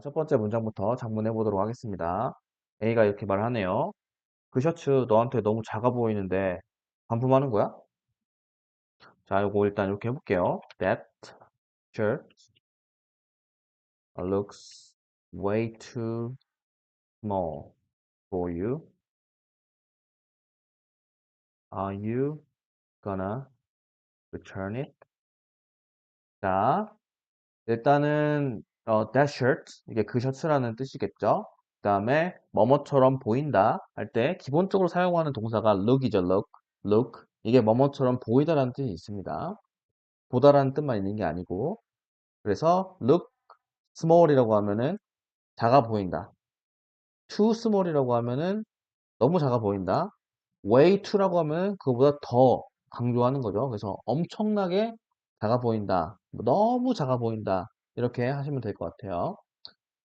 자, 첫 번째 문장부터 작문해 보도록 하겠습니다. A가 이렇게 말을 하네요. 그 셔츠 너한테 너무 작아 보이는데 반품하는 거야? 자, 요거 일단 이렇게 해볼게요. That shirt looks way too small for you. Are you gonna return it? 자, 일단은 어, that shirt 이게 그 셔츠라는 뜻이겠죠. 그 다음에 뭐뭐처럼 보인다 할 때 기본적으로 사용하는 동사가 look이죠. look, look 이게 뭐뭐처럼 보이다라는 뜻이 있습니다. 보다라는 뜻만 있는 게 아니고 그래서 look small이라고 하면은 작아 보인다. too small이라고 하면은 너무 작아 보인다. way too라고 하면 그거보다 더 강조하는 거죠. 그래서 엄청나게 작아 보인다. 너무 작아 보인다. 이렇게 하시면 될 것 같아요.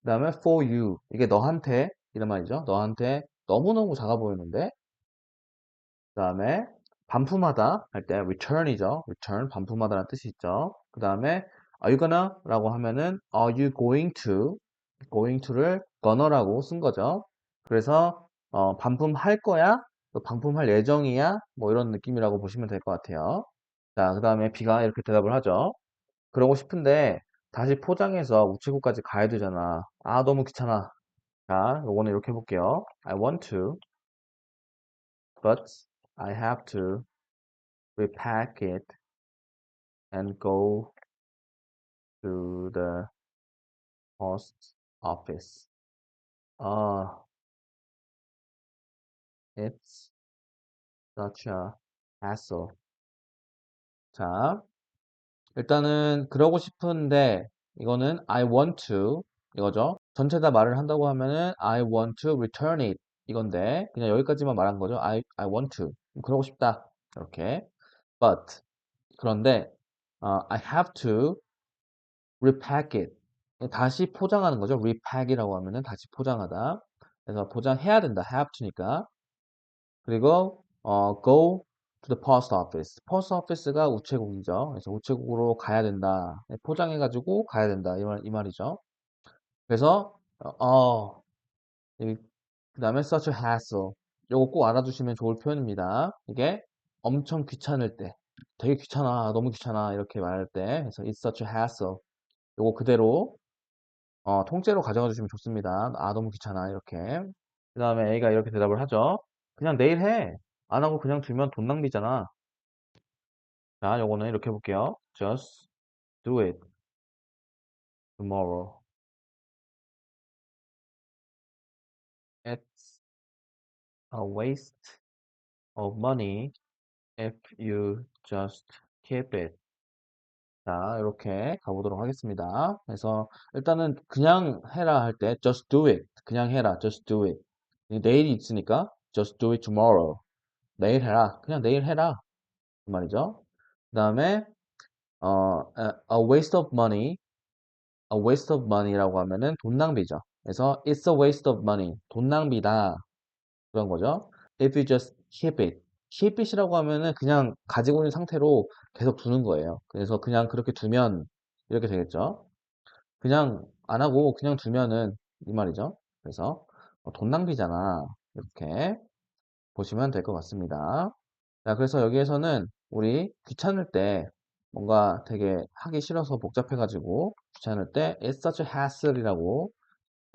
그 다음에 for you 이게 너한테 이런 말이죠. 너한테 너무너무 작아 보이는데 그 다음에 반품하다 할 때 return이죠. return 반품하다라는 뜻이 있죠. 그 다음에 are you gonna 라고 하면은 are you going to going to를 gonna라고 쓴 거죠. 그래서 어, 반품할 거야? 또 반품할 예정이야? 뭐 이런 느낌이라고 보시면 될 것 같아요. 자, 그 다음에 B가 이렇게 대답을 하죠. 그러고 싶은데 다시 포장해서 우체국까지 가야 되잖아. 아, 너무 귀찮아. 자, 요거는 이렇게 해볼게요. I want to, but I have to repack it and go to the post office. 아, it's such a hassle. 자, 일단은 그러고 싶은데 이거는 I want to 이거죠. 전체 다 말을 한다고 하면은 I want to return it 이건데 그냥 여기까지만 말한 거죠. I, I want to 그러고 싶다 이렇게 but 그런데 어, I have to repack it 다시 포장하는 거죠. repack이라고 하면은 다시 포장하다. 그래서 포장해야 된다. have to니까 그리고 어, go to the post office. post office가 우체국이죠. 그래서 우체국으로 가야 된다. 포장해가지고 가야 된다. 이, 말, 이 말이죠. 그래서 어, 그 다음에 such a hassle. 요거 꼭 알아두시면 좋을 표현입니다. 이게 엄청 귀찮을 때, 되게 귀찮아, 너무 귀찮아 이렇게 말할 때, 그래서 it's such a hassle. 요거 그대로 어, 통째로 가져가 주시면 좋습니다. 아 너무 귀찮아 이렇게. 그 다음에 A가 이렇게 대답을 하죠. 그냥 내일 해. 안 하고 그냥 두면 돈 낭비잖아. 자, 요거는 이렇게 해볼게요. Just do it tomorrow. It's a waste of money if you just keep it. 자, 이렇게 가보도록 하겠습니다. 그래서 일단은 그냥 해라 할 때 just do it. 그냥 해라. just do it. 내일이 있으니까 just do it tomorrow. 내일 해라. 그냥 내일 해라. 그 말이죠. 그 다음에 어, a waste of money. a waste of money라고 하면은 돈 낭비죠. 그래서 it's a waste of money. 돈 낭비다. 그런 거죠. if you just keep it. keep it이라고 하면은 그냥 가지고 있는 상태로 계속 두는 거예요. 그래서 그냥 그렇게 두면 이렇게 되겠죠. 그냥 안 하고 그냥 두면은 이 말이죠. 그래서 어, 돈 낭비잖아. 이렇게 보시면 될 것 같습니다. 자, 그래서 여기에서는 우리 귀찮을 때 뭔가 되게 하기 싫어서 복잡해가지고 귀찮을 때 it's such a hassle이라고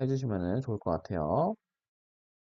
해주시면 좋을 것 같아요.